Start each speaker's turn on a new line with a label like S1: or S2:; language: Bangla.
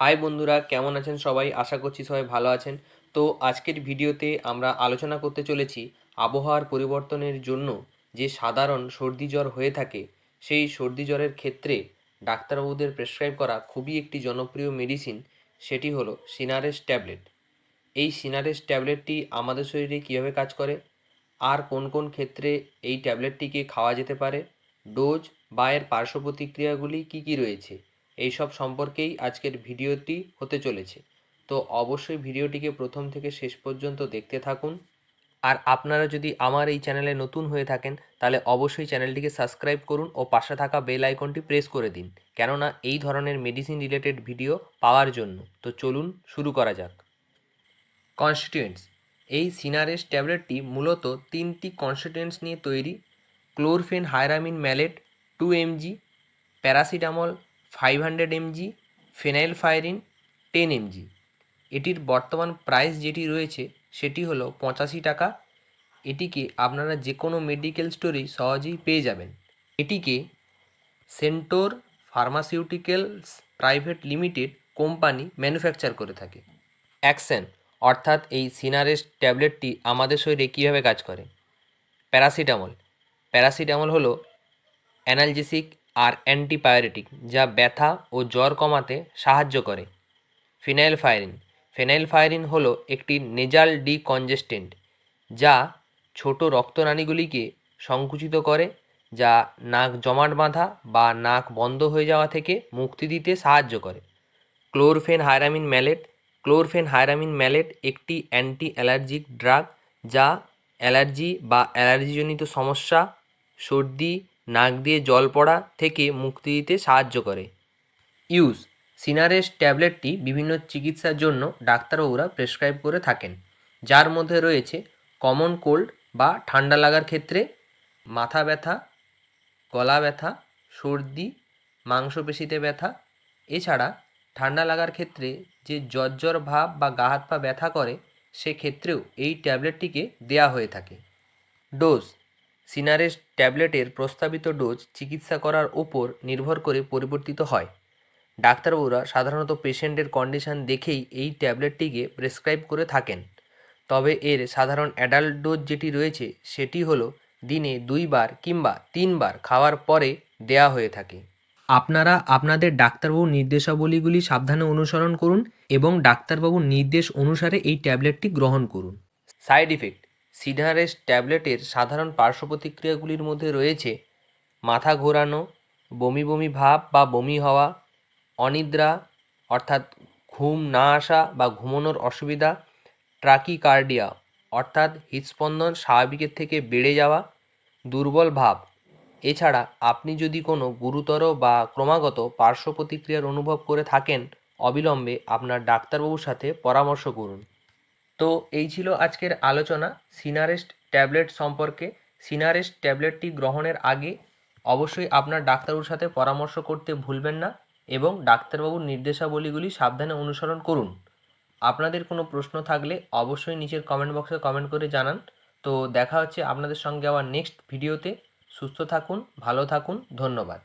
S1: হাই বন্ধুরা, কেমন আছেন সবাই? আশা করছি সবাই ভালো আছেন। তো আজকের ভিডিওতে আমরা আলোচনা করতে চলেছি আবহাওয়ার পরিবর্তনের জন্য যে সাধারণ সর্দি জ্বর হয়ে থাকে, সেই সর্দি জ্বরের ক্ষেত্রে ডাক্তারবাবুদের প্রেসক্রাইব করা খুবই একটি জনপ্রিয় মেডিসিন সেটি হলো সিনারেস ট্যাবলেট এই সিনারেস ট্যাবলেটটি আমাদের শরীরে কীভাবে কাজ করে? আর কোন কোন ক্ষেত্রে এই ট্যাবলেটটিকে খাওয়া যেতে পারে? ডোজ বা এর পার্শ্ব প্রতিক্রিয়াগুলি কী কী রয়েছে? এই সব সম্পর্কেই আজকের ভিডিওটি হতে চলেছে। তো অবশ্যই ভিডিওটিকে প্রথম থেকে শেষ পর্যন্ত দেখতে থাকুন। আর আপনারা যদি আমার এই চ্যানেলে নতুন হয়ে থাকেন, তাহলে অবশ্যই চ্যানেলটিকে সাবস্ক্রাইব করুন ও পাশে থাকা বেল আইকনটি প্রেস করে দিন। কেননা এই ধরনের মেডিসিন রিলেটেড ভিডিও পাওয়ার জন্য। তো চলুন শুরু করা যাক। কনস্টিটিউয়েন্টস এই সিনারেস ট্যাবলেটটি মূলত তিনটি কনস্টিটিউয়েন্টস নিয়ে তৈরি। Chlorpheniramine, maleate, two mg, paracetamol five hundred mg, phenylephrine ten mg. এটির বর্তমান প্রাইস যেটি রয়েছে, সেটি হলো পঁচাশি টাকা। এটিকে আপনারা যে কোনো মেডিকেল স্টোরেই সহজেই পেয়ে যাবেন। এটিকে Centaur pharmaceuticals private limited company manufacture করে থাকে। অ্যাকশন অর্থাৎ এই সিনারেস ট্যাবলেটটি আমাদের শরীরে কীভাবে কাজ করে? প্যারাসিটামল। প্যারাসিটামল হলো অ্যানালজেসিক আর অ্যান্টিবায়োটিক যা ব্যথা ও জ্বর কমাতে সাহায্য করে। ফিনাইল ফায়ারিন ফেনাইল ফায়ারিন হলো একটি নেজাল ডিকনজেস্টেন্ট, যা ছোট রক্তনালীগুলিকে সংকুচিত করে, যা নাক জমাট বাঁধা বা নাক বন্ধ হয়ে যাওয়া থেকে মুক্তি দিতে সাহায্য করে। Chlorpheniramine maleate, chlorpheniramine maleate একটি অ্যান্টি অ্যালার্জিক ড্রাগ, যা অ্যালার্জি বা অ্যালার্জিজনিত সমস্যা, সর্দি নাক দিয়ে জল পড়া থেকে মুক্তি দিতে সাহায্য করে। ইউজ সিনারেস ট্যাবলেটটি বিভিন্ন চিকিৎসার জন্য ডাক্তারবাবুরা প্রেসক্রাইব করে থাকেন, যার মধ্যে রয়েছে কমন কোল্ড বা ঠান্ডা লাগার ক্ষেত্রে মাথা ব্যথা, গলা ব্যথা, সর্দি, মাংসপেশিতে ব্যথা। এছাড়া ঠান্ডা লাগার ক্ষেত্রে যে জ্বর ভাব বা গা হাত পা ব্যথা করে, সেক্ষেত্রেও এই ট্যাবলেটটিকে দেয়া হয়ে থাকে। ডোজ সিনারেস ট্যাবলেটের প্রস্তাবিত ডোজ চিকিৎসা করার ওপর নির্ভর করে পরিবর্তিত হয়। ডাক্তারবাবুরা সাধারণত পেশেন্টের কন্ডিশন দেখেই এই ট্যাবলেটটিকে প্রেসক্রাইব করে থাকেন। তবে এর সাধারণ অ্যাডাল্ট ডোজ যেটি রয়েছে, সেটি হলো দিনে দুইবার কিংবা তিনবার খাওয়ার পরে দেয়া হয়ে থাকে। আপনারা আপনাদের ডাক্তারবাবুর নির্দেশাবলীগুলি সাবধানে অনুসরণ করুন এবং ডাক্তারবাবুর নির্দেশ অনুসারে এই ট্যাবলেটটি গ্রহণ করুন। সাইড ইফেক্ট সিনারেস ট্যাবলেটের সাধারণ পার্শ্ব প্রতিক্রিয়াগুলির মধ্যে রয়েছে মাথা ঘোরানো, বমি বমি ভাব বা বমি হওয়া, অনিদ্রা, অর্থাৎ ঘুম না আসা বা ঘুমানোর অসুবিধা, ট্রাকিকার্ডিয়া, অর্থাৎ হৃদস্পন্দন স্বাভাবিকের থেকে বেড়ে যাওয়া, দুর্বল ভাব। এছাড়া আপনি যদি কোনো গুরুতর বা ক্রমাগত পার্শ্ব প্রতিক্রিয়ার অনুভব করে থাকেন, অবিলম্বে আপনার ডাক্তারবাবুর সাথে পরামর্শ করুন। তো এই ছিল আজকের আলোচনা সিনারেস্ট ট্যাবলেট সম্পর্কে। সিনারেস্ট ট্যাবলেটটি গ্রহণের আগে অবশ্যই আপনার ডাক্তারবাবুর সাথে পরামর্শ করতে ভুলবেন না এবং ডাক্তারবাবুর নির্দেশাবলীগুলি সাবধানে অনুসরণ করুন। আপনাদের কোনো প্রশ্ন থাকলে অবশ্যই নিচের কমেন্ট বক্সে কমেন্ট করে জানান। তো দেখা হচ্ছে আপনাদের সঙ্গে আবার নেক্সট ভিডিওতে সুস্থ থাকুন, ভালো থাকুন, ধন্যবাদ।